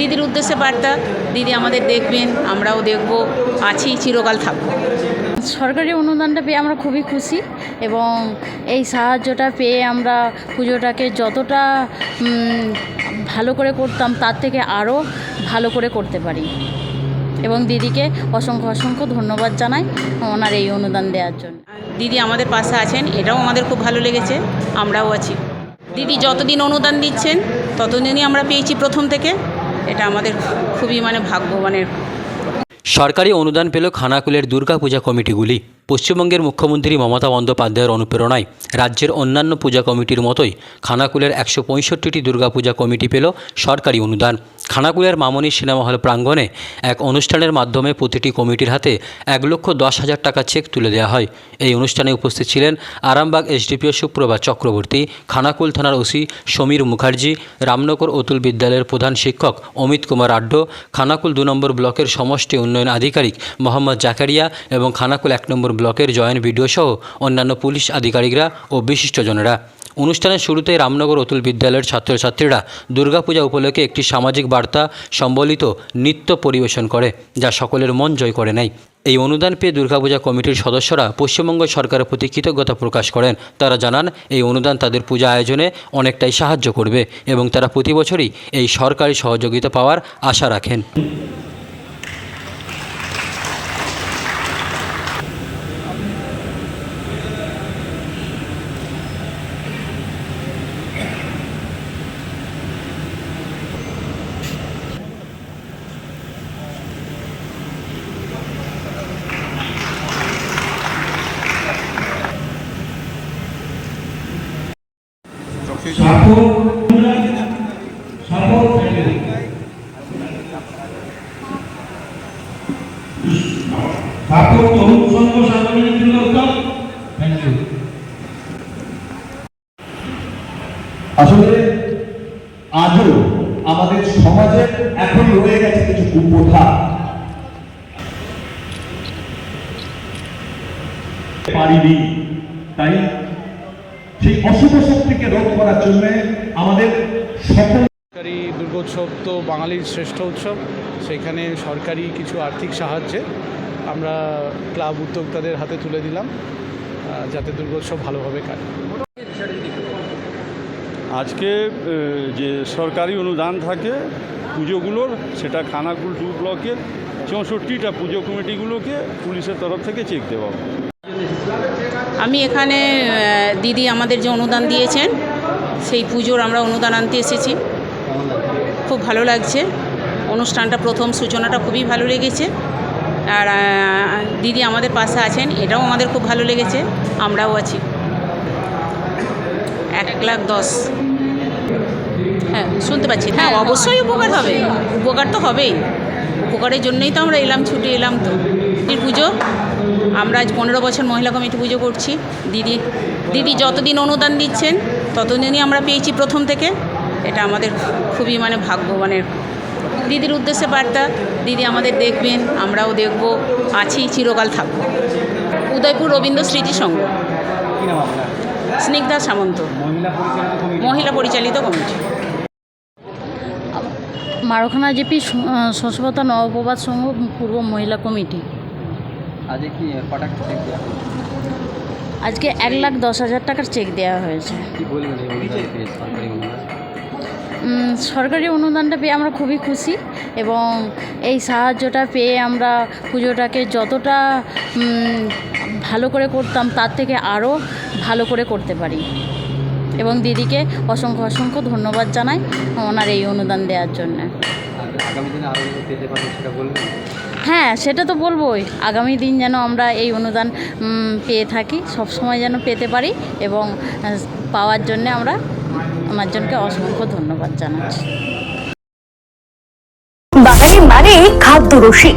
দিদির উদ্দেশ্যে বার্তা দিদি আমাদের দেখবেন আমরাও দেখব আছি চিরকাল থাকব। সরকারি অনুদানটা পেয়ে আমরা খুবই খুশি এবং এই সাহায্যটা পেয়ে আমরা পুজোটাকে যতটা ভালো করে করতাম তার থেকে আরও ভালো করে করতে পারি। এবং দিদিকে অসংখ্য অসংখ্য ধন্যবাদ জানাই ওনার এই অনুদান দেওয়ার জন্য। দিদি আমাদের পাশে আছেন এটাও আমাদের খুব ভালো লেগেছে আমরাও আছি। দিদি যতদিন অনুদান দিচ্ছেন ততদিনই আমরা পেয়েছি প্রথম থেকে। এটা আমাদের খুবই মানে ভাগ্যবানের সরকারি অনুদান পেল খানাকুলের দুর্গাপূজা কমিটিগুলি। পশ্চিমবঙ্গের মুখ্যমন্ত্রী মমতা বন্দ্যোপাধ্যায়ের অনুপ্রেরণায় রাজ্যের অন্যান্য পূজা কমিটির মতোই খানাকুলের একশো পঁয়ষট্টিটি দুর্গাপূজা কমিটি পেল সরকারি অনুদান। খানাকুলের মামনি সিনেমা হল প্রাঙ্গণে এক অনুষ্ঠানের মাধ্যমে প্রতিটি কমিটির হাতে এক লক্ষ দশ হাজার টাকা চেক তুলে দেওয়া হয়। এই অনুষ্ঠানে উপস্থিত ছিলেন আরামবাগ এসডিপিও সুপ্রভা চক্রবর্তী, খানাকুল থানার ওসি সমীর মুখার্জি, রামনগর অতুল বিদ্যালয়ের প্রধান শিক্ষক অমিত কুমার আড্ড, খানাকুল দু নম্বর ব্লকের সমষ্টি উন্নয়ন আধিকারিক মোহাম্মদ জাকারিয়া এবং খানাকুল এক নম্বর ব্লকের জয়েন্ট বিডিও সহ অন্যান্য পুলিশ আধিকারিকরা ও বিশিষ্টজনেরা। অনুষ্ঠানের শুরুতে রামনগর অতুল বিদ্যালয়ের ছাত্রছাত্রীরা দুর্গাপূজা উপলক্ষে একটি সামাজিক বার্তা সম্বলিত নৃত্য পরিবেশন করে, যা সকলের মন জয় করে নেয়। এই অনুদান পেয়ে দুর্গাপূজা কমিটির সদস্যরা পশ্চিমবঙ্গ সরকারের প্রতি কৃতজ্ঞতা প্রকাশ করেন। তারা জানান, এই অনুদান তাদের পূজা আয়োজনে অনেকটাই সাহায্য করবে এবং তারা প্রতি বছরই এই সরকারি সহযোগিতা পাওয়ার আশা রাখেন। ঠাকুর তরুণ সংঘ সাংগঠনিক উদ্যোক্তা থ্যাংক ইউ আসলে আজও আমাদের সমাজে এখন রয়ে গেছে কিছু কুপ্রথা। পারিনি তাই অশুভ শক্তিকে রোধ করার জন্য আমাদের সকল সরকারি দুর্গোৎসব তো বাঙালির শ্রেষ্ঠ উৎসব সেখানে সরকারি কিছু আর্থিক সাহায্যে আমরা ক্লাব উদ্যোক্তাদের হাতে তুলে দিলাম যাতে দুর্গোৎসব ভালোভাবে কাটে আজকে যে সরকারি অনুদান থাকে পুজোগুলোর সেটা খানাকুল টু ব্লকের চৌষট্টিটা পুজো কমিটিগুলোকে পুলিশের তরফ থেকে চেক দেওয়া হবে। আমি এখানে দিদি আমাদের যে অনুদান দিয়েছেন, সেই পুজোর আমরা অনুদান আনতে এসেছি। খুব ভালো লাগছে। অনুষ্ঠানটা প্রথম সূচনাটা খুবই ভালো লেগেছে। আর দিদি আমাদের পাশে আছেন, এটাও আমাদের খুব ভালো লেগেছে। আমরাও আছি। এক লাখ দশ। হ্যাঁ শুনতে পাচ্ছি। হ্যাঁ অবশ্যই উপকার হবে। উপকার তো হবেই। উপকারের জন্যই তো আমরা এলাম, ছুটে এলাম তো। দিদির পুজো। আমরা আজ পনেরো বছর মহিলা কমিটি পুজো করছি। দিদি দিদি যতদিন অনুদান দিচ্ছেন ততদিনই আমরা পেয়েছি প্রথম থেকে। এটা আমাদের খুবই মানে ভাগ্যবানের দিদির উদ্দেশ্যে বার্তা। দিদি আমাদের দেখবেন আমরাও দেখব আছি চিরকাল থাকব। উদয়পুর রবীন্দ্র স্মৃতি সংঘ। স্নিগ্ধা সামন্ত। মহিলা পরিচালিত কমিটি। মারখানা জেপি শশবতা নবপ্রবাদ সংঘ পূর্ব মহিলা কমিটি। আজকে কি কটাক্ষ আজকে এক লাখ দশ হাজার টাকার চেক দেওয়া হয়েছে। কি বলবেন সরকারি সরকারি অনুদানটা পেয়ে আমরা খুবই খুশি এবং এই সাহায্যটা পেয়ে আমরা পুজোটাকে যতটা ভালো করে করতাম তার থেকে আরও ভালো করে করতে পারি। এবং দিদিকে অসংখ্য অসংখ্য ধন্যবাদ জানাই ওনার এই অনুদান দেওয়ার জন্য। হ্যাঁ সেটা তো বলবোই। আগামী দিন যেন আমরা এই অনুদান পেয়ে থাকি, সব সময় যেন পেতে পারি এবং পাওয়ার জন্য আমরা আমার জনকে অসংখ্য ধন্যবাদ জানাচ্ছি। বাঙালি মানে খাদ্য রসিক।